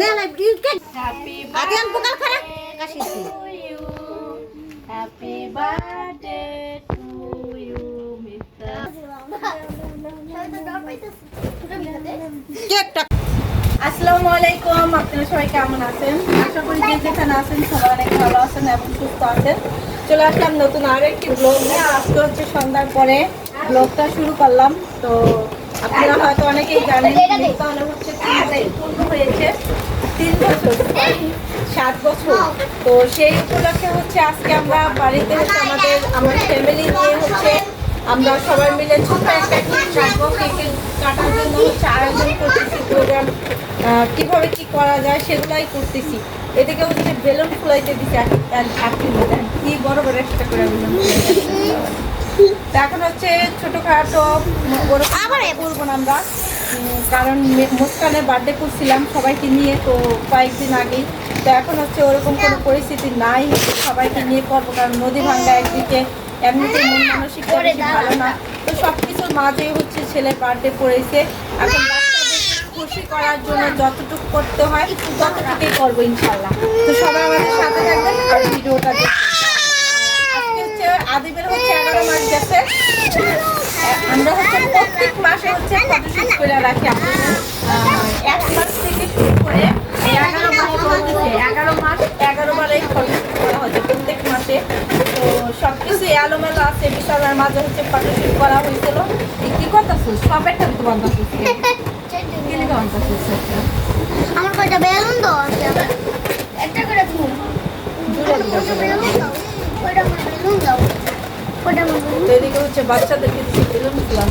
না না ইউকে আগে আমি পোকাল খারাপ কাশিছি happy birthday to you mister কেকটা আসসালামু আলাইকুম আপনারা সবাই কেমন আছেন? আশা করি যে যেখানে আছেন সবাই অনেক ভালো আছেন এবং সুস্থ আছেন। চলে আসলাম নতুন আরও একটি ব্লগ নিয়ে। আজকে হচ্ছে সন্ধ্যার পরে ব্লগটা শুরু করলাম। তো আপনারা হয়তো অনেকেই জানেন হচ্ছে তিন বছর পূর্ণ হয়েছে। তিন বছর সাত বছর। তো সেই উপলক্ষে হচ্ছে আজকে আমরা বাড়িতে হচ্ছে আমাদের আমার ফ্যামিলি নিয়ে হচ্ছে আমরা সবাই মিলে ছোট একটা কেক কাটবো কেক কাটার জন্য হচ্ছে আয়োজন করতেছি প্রোগ্রাম কীভাবে কি করা যায় সেগুলাই করতেছি। এদিকে হচ্ছে বেলুন ফুলাইতে দিচ্ছে আপনি কি বড় বড় একটা করে বেলুন এখন হচ্ছে ছোটোখাটো আবার করব না আমরা। কারণ মুস্কানের বার্থডে করছিলাম সবাইকে নিয়ে তো কয়েকদিন আগেই। তো এখন হচ্ছে ওরকম কোনো পরিস্থিতি নাই সবাইকে নিয়ে করব কারণ নদী ভাঙ্গা একদিকে এমনিতে মন মানসিকতা বেশি ভালো না। তো সব কিছুর মাঝে হচ্ছে ছেলের বার্থডে পড়েছে। এখন খুশি করার জন্য যতটুকু করতে হয় ততটুকুই করব ইনশাল্লাহ। তো সবাই আমাদের সাথে থাকবেন আর ভিডিওটা দেখবেন। আদিবের হচ্ছে এগারো মাস গেছে। আমরা হচ্ছে প্রত্যেক মাসে হচ্ছে ফটোশুট করে রাখি এক মাস থেকে শুরু করে এগারো মাস চলতেছে এগারো মাস এগারো বার ফটোশুট করা হচ্ছে প্রত্যেক মাসে। তো সব কিছু এলোমেলো আছে বিশালের মাঝে হচ্ছে ফটোশুট করা হয়েছিল। কি করতেছিস সব একটা তো বান্ধব গেলি বান্ধব আমার কয়টা বেলুন দাও একটা করে দিন কয়টা বেলুন দাও কয়টা বেলুন দাও? তো এদিকে হচ্ছে বাচ্চাদেরকে দিলাম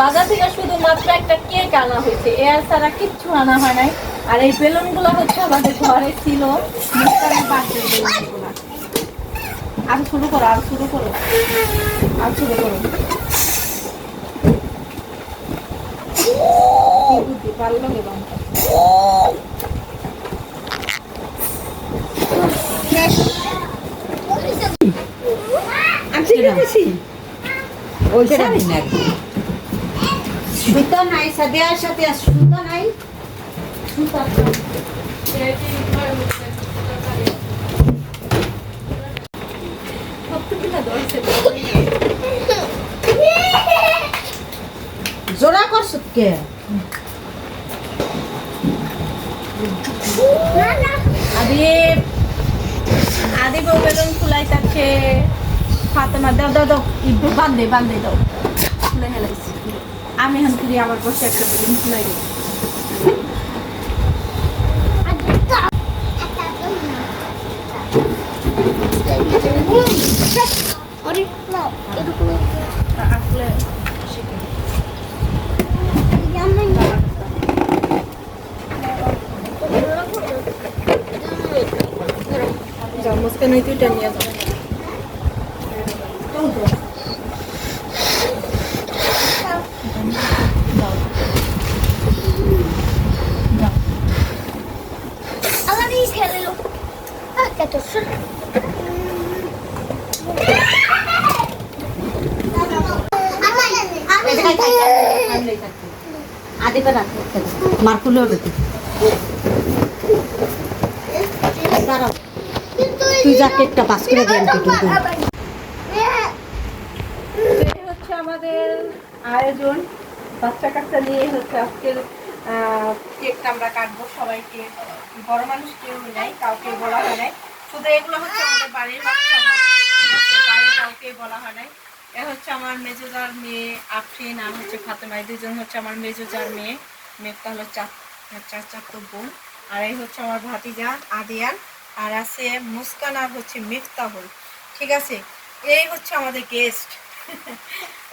বাজার থেকে শুধুমাত্র একটা কেক আনা হয়েছে। এর ছাড়া কিচ্ছু আনা হয় নাই। আর এই বেলুনগুলো হচ্ছে আমাদের ঘরে ছিল। আর শুরু করো আর শুরু করো। আর শুরু করো। গেছি। সুতো নাই সাদিয়ার সাথে আর সুতো নাই। সুতো জোড়া করছ কে? আদিব আদিব বেলুন ফুলাইতাছে ফাতেমা, দাও দাও দাও ইব্বু বান্ধে বান্ধে, দাও। ফুলে হেলাইছি আমি হান করি আবার বসে একটা বেলুন ফুলাই দেবো আরে না এরকম আসলে শিখে জামাই ওই দুইটা নিয়ে যাও। আবার এই খেলে লো কত সুর আদি পে রাখো মারকুলো হবে তুই দাঁড়াও যা কেকটা পাস করে দিয়ে কিন্তু হচ্ছে আমাদের আয়োজন। বাচ্চা কাচ্চা নিয়ে হচ্ছে কেকটা আমরা কাটবো সবাইকে। বড় মানুষ কেউ কাউকে বলা হয় নাই। শুধু এগুলো হচ্ছে আমাদের বাড়ির বাচ্চা কাউকে বলা হয় নাই। এ হচ্ছে আমার মেজোজার মেয়ে আফরিন, আর হচ্ছে ফাতেমা। এই দুজন হচ্ছে আমার মেজোজার মেয়ে। মেয়েটা হলো চার চার চারটো বোন। আর এই হচ্ছে আমার ভাতিজা আদিয়ান। আর আছে মুস্কান আর হচ্ছে মিফতাহুল ঠিক আছে? এই হচ্ছে আমাদের গেস্ট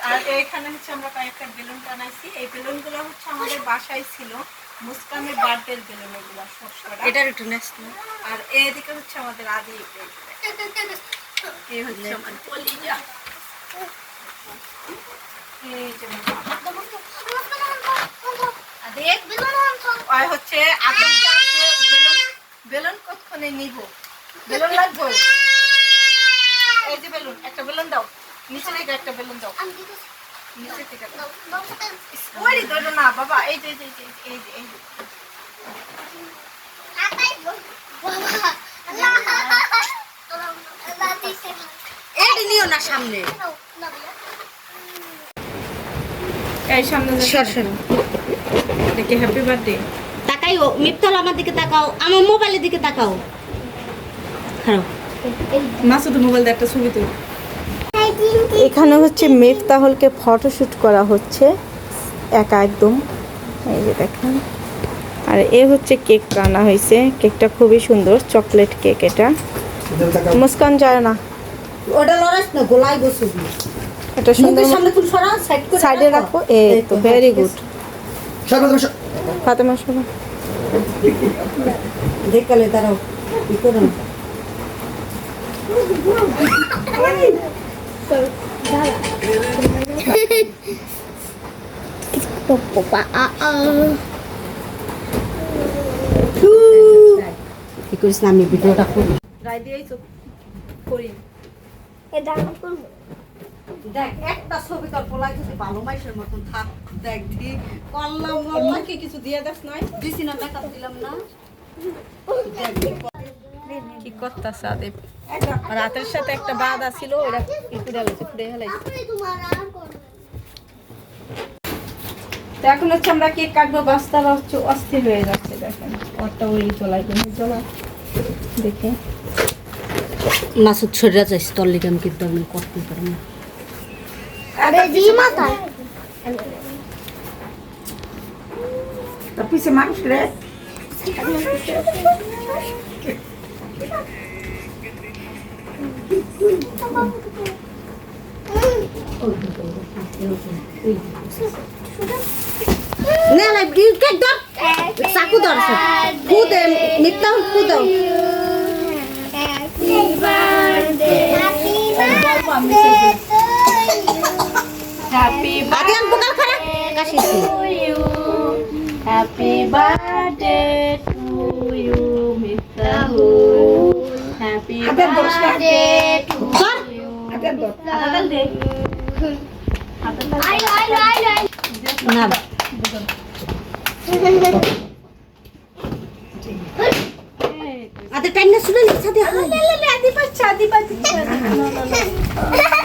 আর এখানে হচ্ছে আমরা কয়েকটা বেলুন বানাইছি। এই বেলুনগুলো হচ্ছে আমাদের বাসায় ছিল। মুস্কানের বার্থডের বেলুন এগুলো সব করা এটার একটু নেক্সট আর এদিকে হচ্ছে আমাদের আদি এই হচ্ছে আমার কলিজা। এই যে আমার বাবা। আর দেখ আর হচ্ছে হচ্ছে বেলুন কতক্ষণে নিব? বেলুন লাগবে? এই যে বেলুন একটা বেলুন দাও। নিচে থেকে একটা বেলুন দাও। নিচে থেকে। ওই ধরো না বাবা এই যে এই যে এই যে, যে নিও না সামনে। এই সামনে সর সর। দেখে হ্যাপি বার্থডে তাকাই ও মিফতাল আমার দিকে তাকাও আমার মোবাইলের দিকে তাকাও। হ্যাঁ মাসুদ মোবাইল একটা ছবি তুল এখানে হচ্ছে মেফতাহলকে ফটোশুট করা হচ্ছে একা একদম। এই যে দেখেন। আর এ হচ্ছে কেক আনা হয়েছে। কেকটা খুবই সুন্দর চকলেট কেক এটা। মুস্কান যায় না। ওটা লড়াস না গোলাই বসু এটা সুন্দর সামনে তুই সরা সাইড করে সাইডে রাখো। এই তো ভেরি গুড ফাতেমা শোনো দেখালে দাঁড়াও কি করো বাবা, আ, আ। কি করিস না আমি ভিডিওটা করি রাই দিয়েই তো করি এটা আমি করব। দেখ একটা ছবি তোর পোলাই যদি ভালো মাইসের মতন থাক দেখ দি করলাম আমাকে কিছু দিয়ে নাই? দিছি না মেকআপ দিলাম না। কি রাতের সাথে একটা বাদ ছিল ওরা কি হেলাইছে ফুটে হেলাইছে। তো এখন হচ্ছে আমরা কেক কাটবো বাস্তারা হচ্ছে অস্থির হয়ে যাচ্ছে দেখেন। ওরটা ওই চলাই তুমি চলা দেখে। মাসুদ শরীরে লিগে আমি কিন্তু আমি করতে পারি না। তার পিছে মানুষ রে না না ই কেক ধর চাকু ধর ফু দে নিত্য ফু দাও Happy birthday. Happy birthday. Happy আগে আমি পোকাল খারাপ কাশিছি you happy birthday to you Miftahu happy birthday to ধর ইউ হাতাল দে আইলো, আইলো, আইলো, আইলো। না আতে টাইম না শুনে লিখা দে হয় আদি পাচ্ছা আদি পাচ্ছা ডর পেয়ে দিতেছি বাবা। সবাই তো ডর পাইতেছে। ছোট মিঠাতে। কেকটা কাটতে একটু খাইয়া খাওয়াই লইব না আতে ওইসে ওইসে ফুটাবি? আমি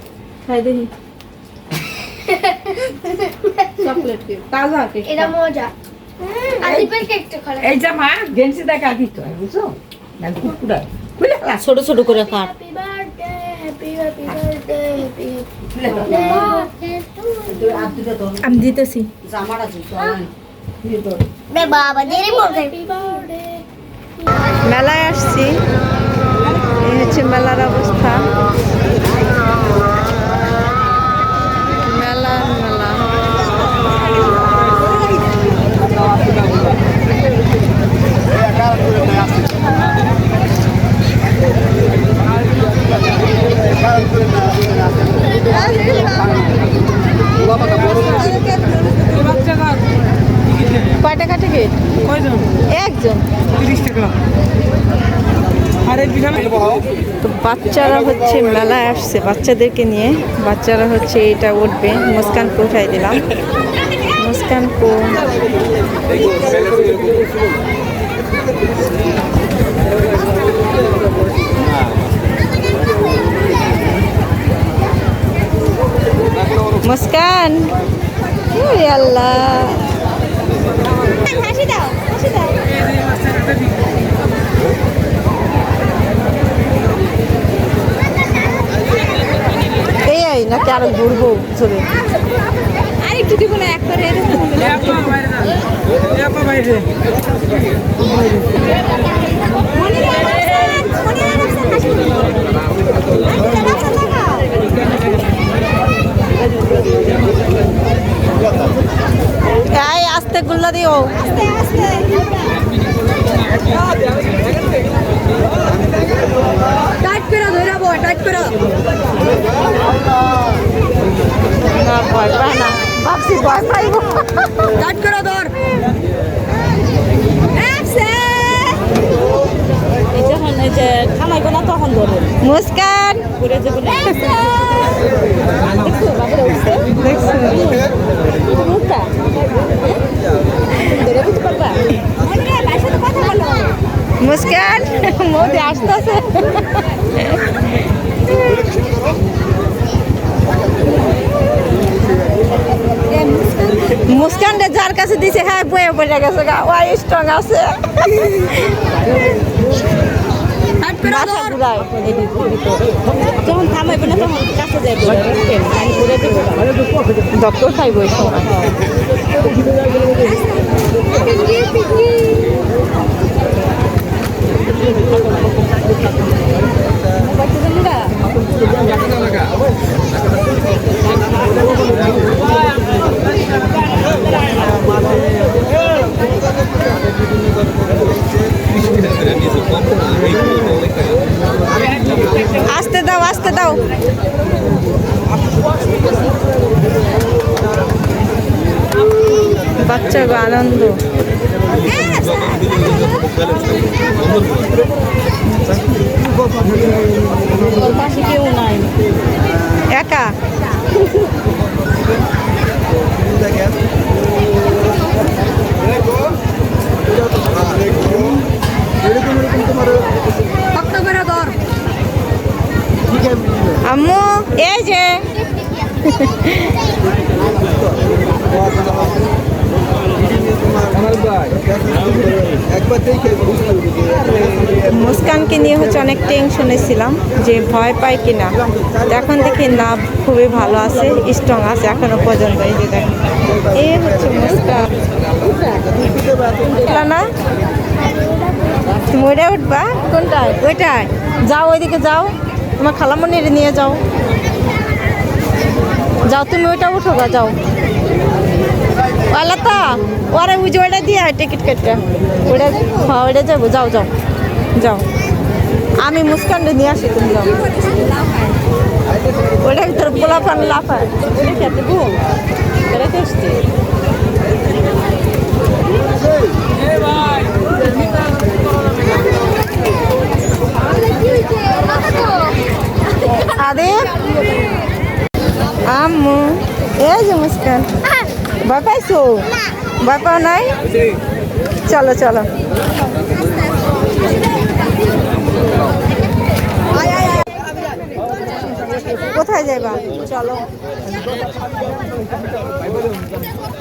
খাই দেখি চকলেট কেক। তাজা কেক এটা মজা। আদিপের কেকটা খোলা এই যে মা গেঞ্জি দেখা দিত বুঝছ? না কুকুরা খুলে ছোট ছোট করে কাট। Happy birthday happy happy birthday happy খুলে ফেলা। বার্থডে টু আর দুটো ধর। আমি দিতেছি। জামাটা মেলায় আসছি। এই হচ্ছে মেলার অবস্থা মেলা মেলা কয় টাকা টিকিট কয়জন একজন তিরিশ টাকা আর এই বিশাল তো বাচ্চারা হচ্ছে মেলায় আসছে বাচ্চাদেরকে নিয়ে বাচ্চারা হচ্ছে এটা উঠবে। মুস্কানকে উঠাই দিলাম। মুস্কানকে মুস্কান। আল্লাহ। এই আই নাকি আরও ঘুরবো চলে আর একটু দিব না একবারে এরকম এই আস্তে গুল্লা দিও টাইট করে ধরে বয় টাইট করে না ভয় পায় না ভাবছি ভয় পাইব টাইট করে ধর যখন এই যে খামাইবো না তখন ধরো মুস্কান ঘুরে যাব না দেখছ বাবুরা উঠছে দেখছ মুখটা ধরে বুঝতে পারবা মুস্কান মোদি আসতেছে মুস্কানটা যার কাছে দিছে হ্যাঁ বয়ে পড়ে গেছে গা। ওয়াই স্ট্রং আছে। টাইট করে মাথা ধর ঘুরায় যখন থামাইবো না তখন কাছে যাইবো আমি ঘুরে যাব ডক্টর খাইব ওই সময় আসতে দাও আসতে দাও বাচ্চা গো আনন্দ ওর পাশে কেউ নাই। একা? আম্মু এই যে। মুস্কানকে নিয়ে হচ্ছে অনেক টেনশনে ছিলাম যে ভয় পায় কিনা। তো এখন দেখি না খুবই ভালো আছে স্ট্রং আছে এখনও পর্যন্ত এই যে দেখেন। এই হচ্ছে মুস্কান। উঠলা না? তুমি ওইটা উঠবা? কোনটায়? ওইটায়। যাও ওইদিকে যাও। তোমার খালামনির নিয়ে যাও। যাও তুমি ওইটা উঠো গা যাও। আলাতা ওরে যে ওইটা দিয়ে টিকিট কেটে ওটা হ্যাঁ ওইটা যাব যাও যাও যাও আমি মুস্কানটা নিয়ে আসি তুমি যাও ওটা ভিতরে পোলা পান লাফায় ওটা খেতে বউ বেড়াতে আসছে আরে আম্মু এই যে মুস্কান ভয় নাই? চলো চলো। কোথায় যাইবা? চলো।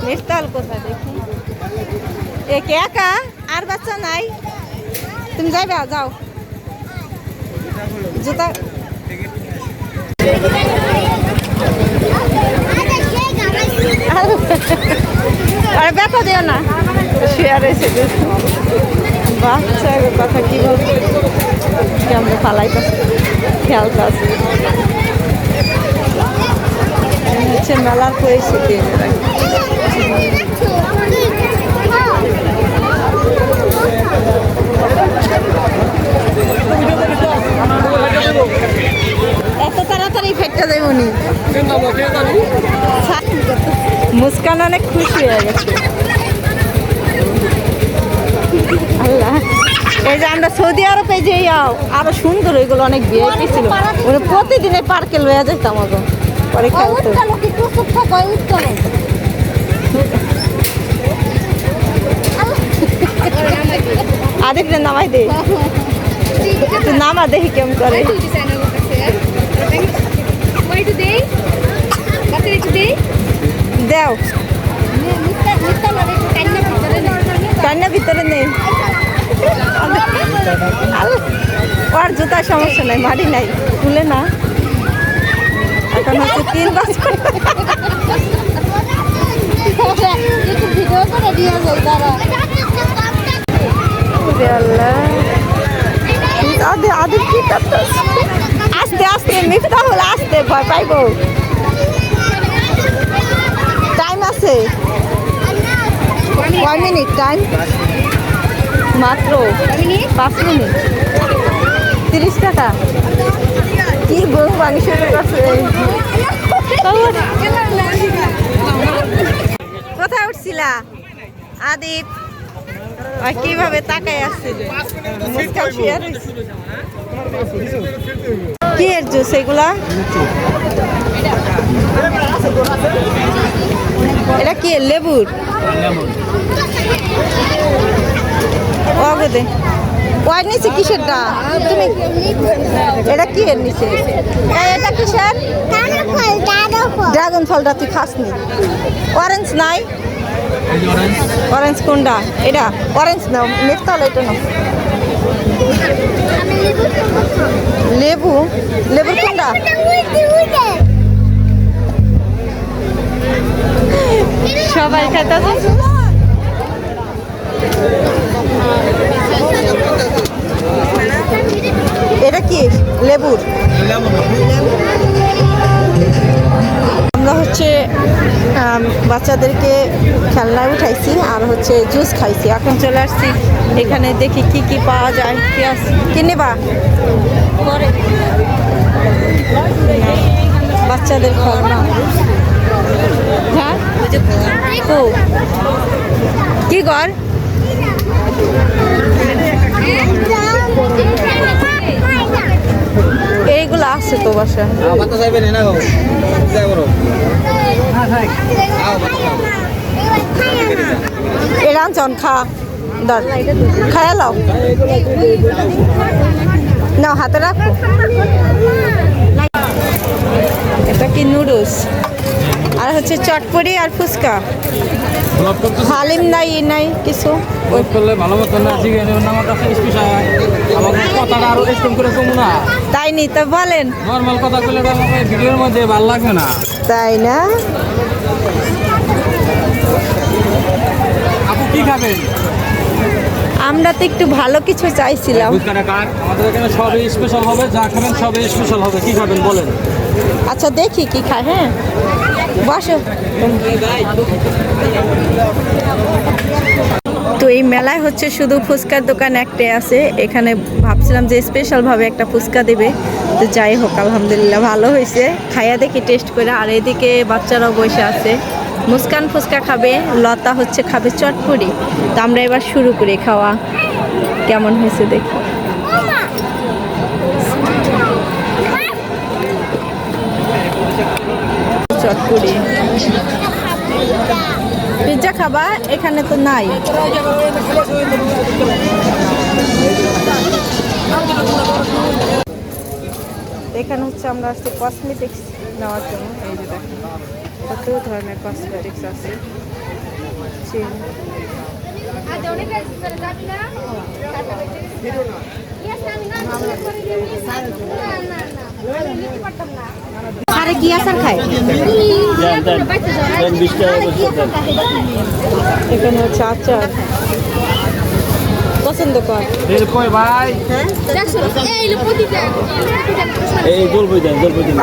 মিষ্টাল কোথায় দেখি? এ, কে একা? আর বাচ্চা নাই? তুমি যাইবা? যাও। জুতা আরে ব্যথা দিও না। শেয়ার এসে বাচ্চা কথা কি বলব? কেমন ফালাইতেছে খেয়ালতাছে হচ্ছে মেলার পরিস্থিতি। এত তাড়াতাড়ি ফেটে দেবনি মুস্কান অনেক খুশি হয়ে গেছে। আল্লাহ। এই যে আমরা সৌদি আরবে যে যাও আরও সুন্দর এগুলো অনেক ভিআইপি ছিল। ওরা প্রতিদিনে পার্কে লয়ে যেতাম আগে। পরে খেলতো। আরেকটা নামাই দে। নামা দেখি কেমন করে। দেও। কান্না ভিতরে নেই? আর জুতার সমস্যা নাই মাটি নাই। খুলে না। এখন হচ্ছে তিন বছর। আস্তে আস্তে, মিফতাহুল, আস্তে, ভয় পাইবো। টাইম আছে। কয় মিনিট টাইম মাত্র পাঁচ মিনিট তিরিশ টাকা। কি গরু মাংসের কাছে? কোথায় উঠছিলা? আদিপ আর কীভাবে তাকায় আসছে মুস্কান কি এর জুস এগুলা? এটা কি, লেবুর? অগদে ওয়াই নিচে কিসেরটা? তুমি এটা কি এর নিচে? এটা কিসের? ড্রাগন ফলটা তুই খাসনি। অরেঞ্জ নাই? অরেঞ্জ কোনটা? এটা। অরেঞ্জ নাও মিথ্যা এটা লেবু লেবু? লেবুর কোনটা? সবাই এটা কি? লেবুর? আমরা হচ্ছে বাচ্চাদেরকে খেলনায় উঠাইছি আর হচ্ছে জুস খাইছি। এখন চলে আসছি এখানে দেখি কি কি পাওয়া যায়, কি আছে কি নেবা? পরে বাচ্চাদের খেলনা। কি কর? এইগুলো আছে তো বাসা বাতা চাইবেন না আনছন খা খায়া লাও। নাও, হাতে রাখো এটা কি নুডলস আর হচ্ছে চটপটি আর ফুচকা। হালিম নাই ই নাই কিছু। তাই নি তো বলেন। নর্মাল কথা বলে তো আমাকে ভিডিওর মধ্যে ভালো লাগবে না। তাই না? আপু কি খাবেন? আমরা তো একটু ভালো কিছু চাইছিলাম। আমাদের এখানে সবই স্পেশাল হবে যা খাবেন সবই স্পেশাল হবে। কি খাবেন বলেন? আচ্ছা দেখি কি খায় হ্যাঁ? বসো। তো এই মেলায় হচ্ছে শুধু ফুচকার দোকান একটাই আছে। এখানে ভাবছিলাম যে স্পেশালভাবে একটা ফুচকা দেবে। তো যাই হোক, আলহামদুলিল্লাহ ভালো হয়েছে। খাইয়া দেখি টেস্ট করে। আর এদিকে বাচ্চারাও বসে আছে। মুস্কান ফুচকা খাবে, লতা হচ্ছে খাবে চটপুরি তো আমরা এবার শুরু করি খাওয়া। কেমন হয়েছে দেখি। চটপুরি পিৎজা খাবা, এখানে তো নাই। এখানে হচ্ছে আমরা আসছি কসমেটিক্স নেওয়ার জন্য। এই যে দেখেন, কত ধরনের কসমেটিক্স আছে। আরে কি আসার খায়? এখানে হচ্ছে আচার। পছন্দ কর। কই ভাই? এই দেন দেন।